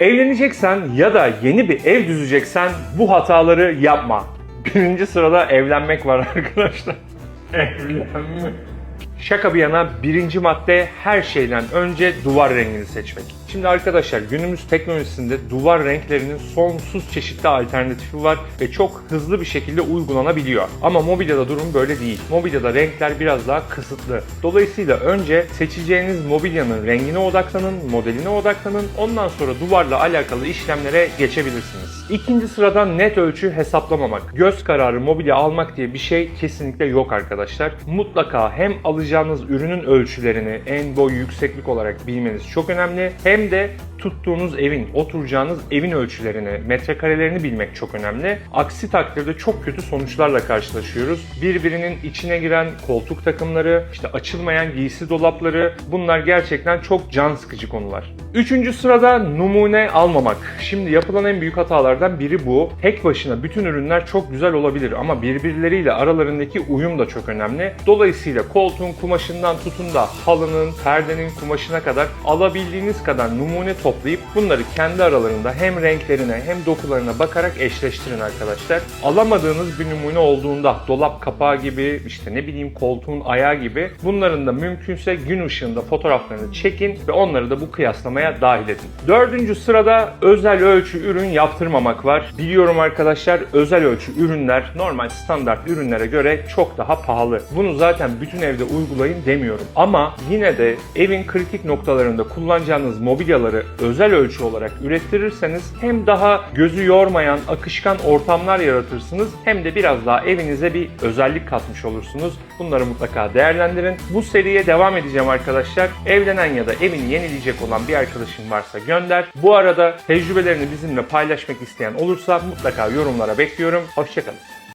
Evleneceksen ya da yeni bir ev düzeceksen bu hataları yapma. Birinci sırada evlenmek var arkadaşlar. Evlenmek. Şaka bir yana birinci madde her şeyden önce duvar rengini seçmek. Şimdi arkadaşlar günümüz teknolojisinde duvar renklerinin sonsuz çeşitli alternatifi var ve çok hızlı bir şekilde uygulanabiliyor. Ama mobilyada durum böyle değil. Mobilyada renkler biraz daha kısıtlı. Dolayısıyla önce seçeceğiniz mobilyanın rengine odaklanın, modeline odaklanın. Ondan sonra duvarla alakalı işlemlere geçebilirsiniz. İkinci sırada net ölçü hesaplamamak. Göz kararı mobilya almak diye bir şey kesinlikle yok arkadaşlar. Mutlaka hem alacağınız ürünün ölçülerini en boy yükseklik olarak bilmeniz çok önemli. Hem de tuttuğunuz evin, oturacağınız evin ölçülerini, metrekarelerini bilmek çok önemli. Aksi takdirde çok kötü sonuçlarla karşılaşıyoruz. Birbirinin içine giren koltuk takımları, işte açılmayan giysi dolapları bunlar gerçekten çok can sıkıcı konular. Üçüncü sırada numune almamak. Şimdi yapılan en büyük hatalardan biri bu. Tek başına bütün ürünler çok güzel olabilir ama birbirleriyle aralarındaki uyum da çok önemli. Dolayısıyla koltuğun kumaşından tutun da halının, perdenin kumaşına kadar alabildiğiniz kadar numune toplayıp bunları kendi aralarında hem renklerine hem dokularına bakarak eşleştirin arkadaşlar. Alamadığınız bir numune olduğunda dolap kapağı gibi işte ne bileyim koltuğun ayağı gibi bunların da mümkünse gün ışığında fotoğraflarını çekin ve onları da bu kıyaslamaya dahil edin. Dördüncü sırada özel ölçü ürün yaptırmamak var. Biliyorum arkadaşlar özel ölçü ürünler normal standart ürünlere göre çok daha pahalı. Bunu zaten bütün evde uygulayın demiyorum. Ama yine de evin kritik noktalarında kullanacağınız mobilyaları özel ölçü olarak ürettirirseniz hem daha gözü yormayan akışkan ortamlar yaratırsınız hem de biraz daha evinize bir özellik katmış olursunuz. Bunları mutlaka değerlendirin. Bu seriye devam edeceğim arkadaşlar. Evlenen ya da evini yenileyecek olan bir arkadaşın varsa gönder. Bu arada tecrübelerini bizimle paylaşmak isteyen olursa mutlaka yorumlara bekliyorum. Hoşçakalın.